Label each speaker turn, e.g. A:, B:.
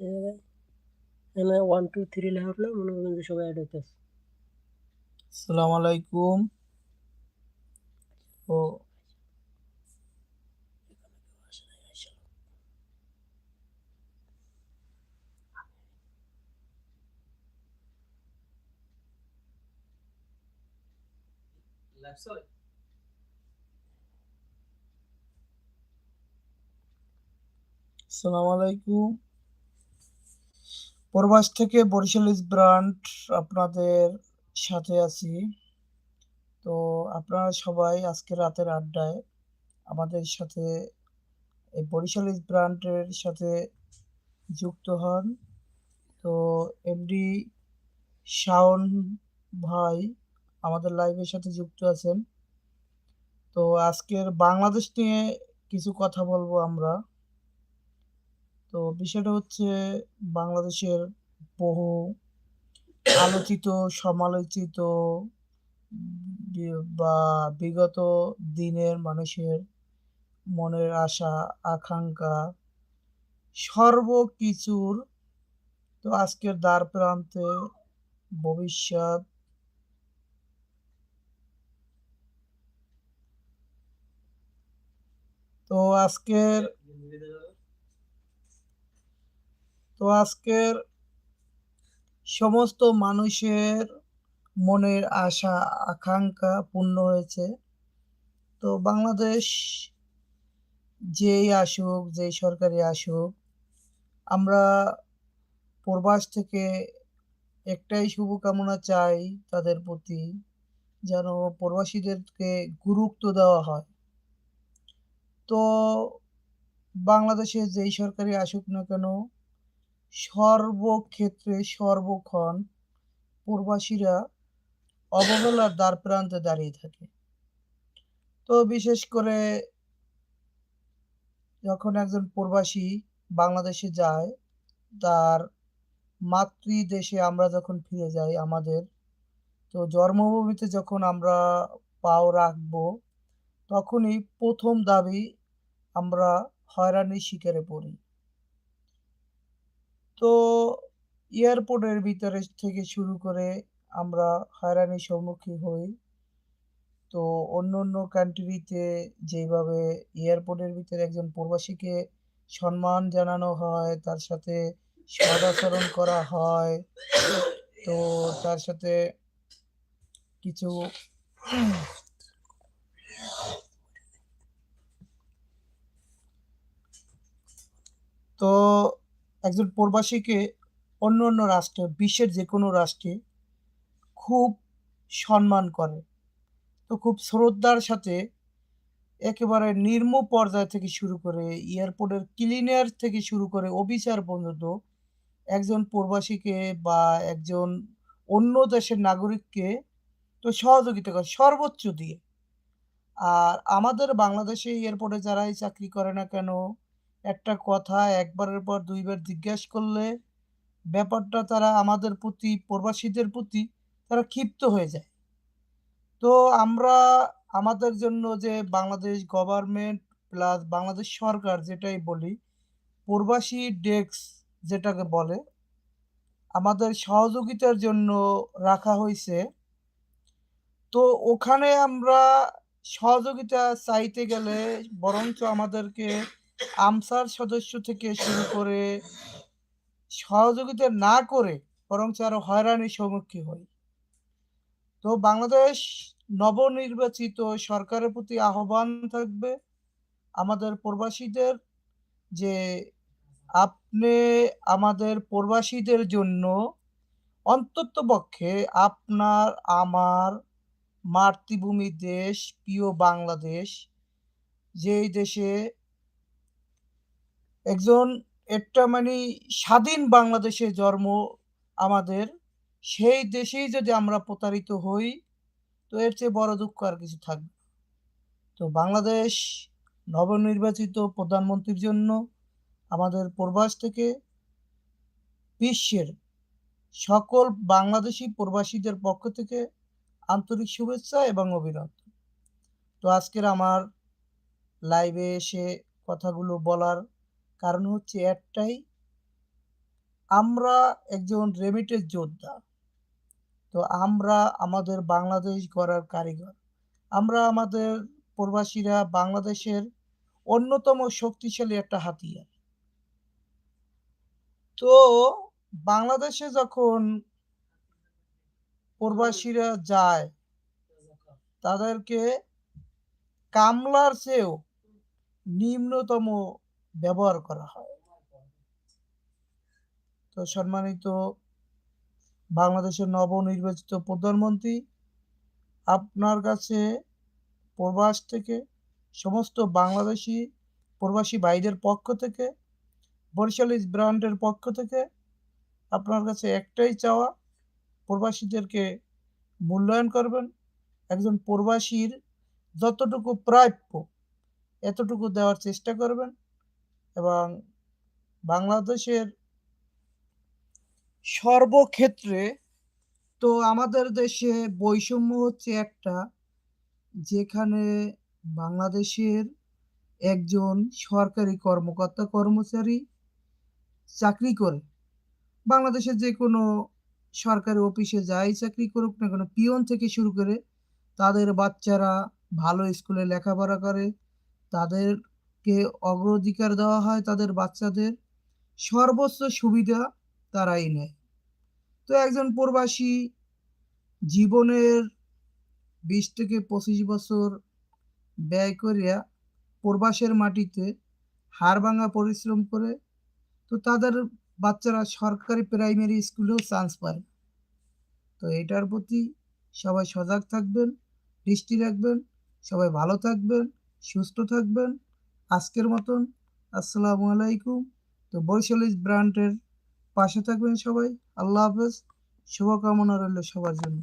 A: জায়গায় এখানে one two three লেখা উঠলে মনে করবেন যে সবাই অ্যাড হইতেছে।
B: আসসালামু আলাইকুম। ও। আসসালামু আলাইকুম। প্রবাস থেকে বরিশাল ইস ব্রান্ড আপনাদের সাথে আছি। তো আপনারা সবাই আজকে রাতের আড্ডায় আমাদের সাথে এই বরিশাল ইস ব্রান্ডের সাথে যুক্ত হন। তো এমডি শাওন ভাই আমাদের লাইভের সাথে যুক্ত আছেন। তো আজকের বাংলাদেশ নিয়ে কিছু কথা বলব আমরা। তো বিষয়টা হচ্ছে বাংলাদেশের বহু আলোচিত, সমালোচিত বা বিগত দিনের মানুষের মনের আশা, আকাঙ্ক্ষা সর্বকিছুর তো আজকের দ্বার প্রান্তে ভবিষ্যৎ তো আজকের তো আজকের সমস্ত মানুষের মনের আশা, আকাঙ্ক্ষা পূর্ণ হয়েছে। তো বাংলাদেশ যেই আসুক, যেই সরকারি আসুক, আমরা প্রবাস থেকে একটাই শুভকামনা চাই তাদের প্রতি, যেন প্রবাসীদেরকে গুরুত্ব দেওয়া হয়। তো বাংলাদেশে যেই সরকারি আসুক না কেন সর্বক্ষেত্রে সর্বক্ষণ প্রবাসীরা অবহেলার দ্বার প্রান্তে দাঁড়িয়ে থাকে। তো বিশেষ করে যখন একজন প্রবাসী বাংলাদেশে যায়, তার মাতৃদেশে আমরা যখন ফিরে যাই আমাদের, তো জন্মভূমিতে যখন আমরা পাও রাখব, তখনই প্রথম দাবি আমরা হয়রানির শিকারে পড়ি। তো এয়ারপোর্টের ভিতরে থেকে শুরু করে আমরা হয়রানির সম্মুখীন হই। তো অন্য অন্য কান্ট্রিতে যেভাবে এয়ারপোর্টের ভিতরে একজন প্রবাসীকে সম্মান জানানো হয়, তার সাথে সদাচরণ করা হয়, তো তার সাথে কিছু তো একজন প্রবাসীকে অন্য অন্য রাষ্ট্রে, বিশ্বের যে কোনো রাষ্ট্রে খুব সম্মান করে। তো খুব শ্রদ্ধার সাথে একেবারে নিম্ন পর্যায় থেকে শুরু করে, এয়ারপোর্টের ক্লিনার থেকে শুরু করে অফিসার পর্যন্ত একজন প্রবাসীকে বা একজন অন্য দেশের নাগরিককে তো সহযোগিতা করে, সর্বোচ্চ দিয়ে। আর আমাদের বাংলাদেশে এয়ারপোর্টে যারাই চাকরি করে না কেন একটা কথা একবারের পর দুইবার জিজ্ঞেস করলে ব্যাপারটা তারা আমাদের প্রতি, প্রবাসীদের প্রতি তারা ক্ষিপ্ত হয়ে যায়। তো আমরা আমাদের জন্য যে বাংলাদেশ গভর্নমেন্ট প্লাস বাংলাদেশ সরকার যেটাই বলি, প্রবাসী ডেস্ক যেটাকে বলে, আমাদের সহযোগিতার জন্য রাখা হয়েছে। তো ওখানে আমরা সহযোগিতা চাইতে গেলে বরঞ্চ আমাদেরকে আমসার সদস্য থেকে শুরু করে সহযোগিতা না করে বরঞ্চ আরও হয়রানির সম্মুখীন হই। তো বাংলাদেশ নবনির্বাচিত সরকারের প্রতি আহ্বান থাকবে আমাদের প্রবাসীদের যে আপনি আমাদের প্রবাসীদের জন্য অন্ততপক্ষে আপনার, আমার মাতৃভূমি দেশ, প্রিয় বাংলাদেশ, যেই দেশে একজন একটা মানে স্বাধীন বাংলাদেশে জন্ম আমাদের, সেই দেশেই যদি আমরা প্রতারিত হই, তো এর চেয়ে বড় দুঃখ আর কিছু থাকবে তো বাংলাদেশ নবনির্বাচিত প্রধানমন্ত্রীর জন্য আমাদের প্রবাস থেকে বিশ্বের সকল বাংলাদেশি প্রবাসীদের পক্ষ থেকে আন্তরিক শুভেচ্ছা এবং অভিনন্দন। তো আজকের আমার লাইভে এসে কথাগুলো বলার কারণ হচ্ছে একটাই, আমরা একজন রেমিটেন্স যোদ্ধা। তো আমরা আমাদের বাংলাদেশ গড়ার কারিগর। আমরা আমাদের প্রবাসীরা বাংলাদেশের অন্যতম শক্তিশালী একটা হাতিয়ার। তো বাংলাদেশে যখন প্রবাসীরা যায়, তাদেরকে কামলার চেয়েও নিম্নতম ব্যবহার করা হয়। তো সম্মানিত বাংলাদেশের নবনির্বাচিত প্রধানমন্ত্রী, আপনার কাছে প্রবাস থেকে সমস্ত বাংলাদেশী প্রবাসী ভাইদের পক্ষ থেকে, বরিশাল ব্র্যান্ডের পক্ষ থেকে আপনার কাছে একটাই চাওয়া, প্রবাসীদেরকে মূল্যায়ন করবেন। একজন প্রবাসীর যতটুকু প্রাপ্য এতটুকু দেওয়ার চেষ্টা করবেন এবং বাংলাদেশের সর্বক্ষেত্রে তো আমাদের দেশে বৈষম্য হচ্ছে একটা, যেখানে বাংলাদেশের একজন সরকারি কর্মকর্তা কর্মচারী চাকরি করে। বাংলাদেশের যে কোনো সরকারি অফিসে যাই চাকরি করুক না কেন, পিয়ন থেকে শুরু করে তাদের বাচ্চারা ভালো স্কুলে লেখাপড়া করে। তাদেরকে অগ্রাধিকার দেওয়া হয় তাদের বাচ্চাদের। সর্বোচ্চ সুবিধা তারাই নেয়। তো একজন প্রবাসী জীবনের ২০ থেকে ২৫ বছর ব্যয় করিয়া প্রবাসের মাটিতে হাড়ভাঙা পরিশ্রম করে। তো তাদের বাচ্চারা সরকারি প্রাইমারি স্কুলেও চান্স পায় তো এটার প্রতি সবাই সজাগ থাকবেন, দৃষ্টি রাখবেন। সবাই ভালো থাকবেন, সুস্থ থাকবেন। আজকের মতন, আসসালামু আলাইকুম। তো বরিশাল ইস্ট ব্র্যান্ডের পাশে থাকবেন সবাই। আল্লাহ হাফেজ। শুভকামনা রইল সবার জন্য।